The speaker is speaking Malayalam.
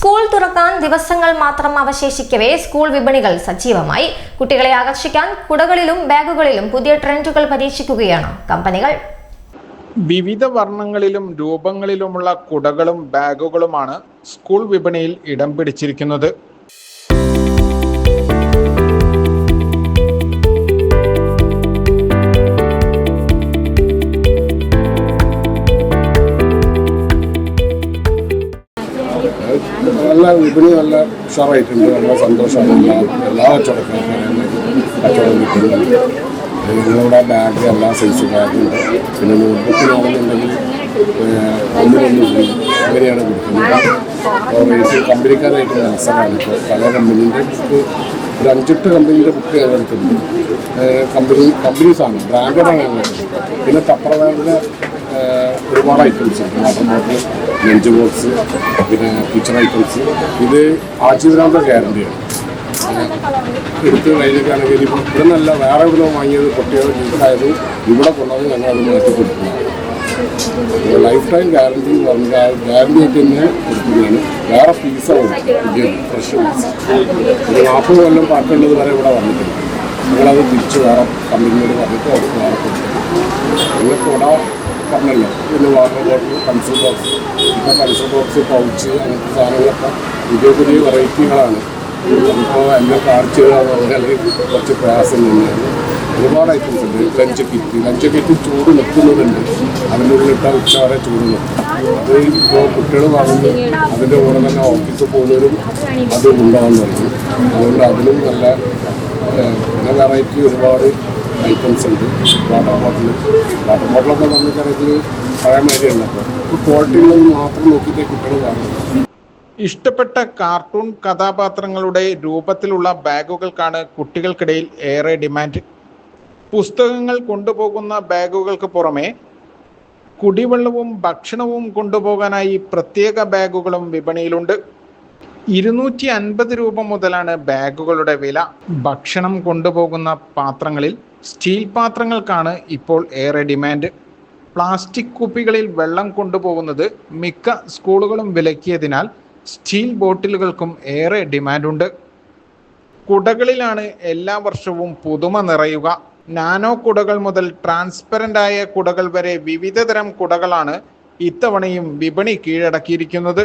സ്കൂൾ തുറക്കാൻ ദിവസങ്ങൾ മാത്രം അവശേഷിക്കവേ സ്കൂൾ വിപണികൾ സജീവമായി. കുട്ടികളെ ആകർഷിക്കാൻ കുടകളിലും ബാഗുകളിലും പുതിയ ട്രെൻഡുകൾ പരീക്ഷിക്കുകയാണ് കമ്പനികൾ. വിവിധ വർണങ്ങളിലും രൂപങ്ങളിലുമുള്ള കുടകളും ബാഗുകളുമാണ് സ്കൂൾ വിപണിയിൽ ഇടം പിടിച്ചിരിക്കുന്നത്. വിപണി നല്ല ഉഷാറായിട്ടുണ്ട് നല്ല സന്തോഷമാണ്. എല്ലാ കച്ചവടക്കാർക്കും നിങ്ങളുടെ ബാഗ് എല്ലാ സൈസ് ബാഗുണ്ട് പിന്നെ നോട്ട്ബുക്കിനാണെന്നുണ്ടെങ്കിൽ ഒന്നിനൊന്നും അങ്ങനെയാണ് കൊടുക്കുന്നത്. റേറ്റ് കമ്പനിക്കാരായിട്ട് മത്സരമാണ് ഇപ്പോൾ പല കമ്പനീന്റെ ബുക്ക് ഒരു അഞ്ചെട്ട് കമ്പനീന്റെ ബുക്ക് എടുത്തിട്ടുണ്ട് കമ്പനി കമ്പനീസാണ് ഞങ്ങൾ പിന്നെ തപ്പറവേറിന്റെ ഒരുപാട് ഐറ്റംസ് ഉണ്ട്. വാട്ടർ ബോട്ടിൽ ലഞ്ച് ബോക്സ് പിന്നെ കിച്ചൺ ഐറ്റംസ് ഇത് ആജീവനാന്ത ഗ്യാരണ്ടിയാണ് എടുത്ത് കഴിഞ്ഞിട്ടാണെങ്കിൽ ഇനിയിപ്പോൾ ഇവിടെ നല്ല വേറെ ഇവിടെ വാങ്ങിയത് കുട്ടികൾ ഇതായത് ഇവിടെ കൊണ്ടുവന്ന് ഞങ്ങൾ അത് മാറ്റി കൊടുക്കുന്നു. ലൈഫ് ടൈം ഗ്യാരണ്ടി എന്ന് പറഞ്ഞാൽ ഗ്യാരണ്ടി ആയിട്ട് തന്നെ കൊടുക്കുന്നതാണ് വേറെ ഫീസാണ് ഫ്രഷ് ഫീസ് ഒരു നാൽപ്പത് കൊല്ലം പാട്ടുള്ളത് വരെ ഇവിടെ വന്നിട്ടുണ്ട്. നിങ്ങളത് തിരിച്ച് വേറെ കമ്പനിയോട് പറഞ്ഞിട്ട് അവർക്ക് വേറെ കൊടുക്കും പിന്നെ കുട പറഞ്ഞല്ലോ പിന്നെ വാട്ടർ ബോട്ടിൽ പെൻസിൽ ബോക്സ് ഇപ്പോൾ പെൻസിൽ ബോക്സ് പൗച്ച് അങ്ങനത്തെ സാധനങ്ങളൊക്കെ പുതിയ പുതിയ വെറൈറ്റികളാണ്. ഇപ്പോൾ എന്നെ കാർച്ചുകളാണ് അല്ലെങ്കിൽ കുറച്ച് പ്രയാസം തന്നെയാണ്. ഒരുപാട് ഐറ്റംസ് ഉണ്ട്. ലഞ്ച് കിറ്റ് ലഞ്ച് കിറ്റ് ചൂട് നിൽക്കുന്നുണ്ട് അതിന്റെ ഉള്ളിലിട്ട ഉച്ച വരെ ചൂട് നിൽക്കും അത് ഇപ്പോൾ കുട്ടികൾ വാങ്ങുന്നു. അതിന്റെ കൂടെ തന്നെ ഓഫീസിൽ പോകുന്നവരും അത് ഉണ്ടാകുന്നുണ്ട് അതുകൊണ്ട് അതിനും നല്ല പിന്നെ വെറൈറ്റി ഒരുപാട് ഐറ്റംസ് ഉണ്ട്. വാട്ടർ ബോട്ടിൽ വാട്ടർ ബോട്ടിലൊക്കെ നമുക്കറിയത്തിൽ പഴയ മാതിരിയല്ല. അപ്പോൾ ഉള്ളത് മാത്രം നോക്കിയിട്ടേ കുട്ടികൾ കാണുന്നത് ഇഷ്ടപ്പെട്ട കാർട്ടൂൺ കഥാപാത്രങ്ങളുടെ രൂപത്തിലുള്ള ബാഗുകൾക്കാണ് കുട്ടികൾക്കിടയിൽ ഏറെ ഡിമാൻഡ് പുസ്തകങ്ങൾ കൊണ്ടുപോകുന്ന ബാഗുകൾക്ക് പുറമെ കുടിവെള്ളവും ഭക്ഷണവും കൊണ്ടുപോകാനായി പ്രത്യേക ബാഗുകളും വിപണിയിലുണ്ട്. ഇരുന്നൂറ്റി അൻപത് രൂപ മുതലാണ് ബാഗുകളുടെ വില. ഭക്ഷണം കൊണ്ടുപോകുന്ന പാത്രങ്ങളിൽ സ്റ്റീൽ പാത്രങ്ങൾക്കാണ് ഇപ്പോൾ ഏറെ ഡിമാൻഡ്. പ്ലാസ്റ്റിക് കുപ്പികളിൽ വെള്ളം കൊണ്ടുപോകുന്നത് മിക്ക സ്കൂളുകളും വിലക്കിയതിനാൽ സ്റ്റീൽ ബോട്ടിലുകൾക്കും ഏറെ ഡിമാൻഡുണ്ട്. കുടകളിലാണ് എല്ലാ വർഷവും പുതുമ നിറയുക. നാനോ കുടകൾ മുതൽ ട്രാൻസ്പെറന്റ് ആയ കുടകൾ വരെ വിവിധതരം കുടകളാണ് ഇത്തവണയും വിപണി കീഴടക്കിയിരിക്കുന്നത്.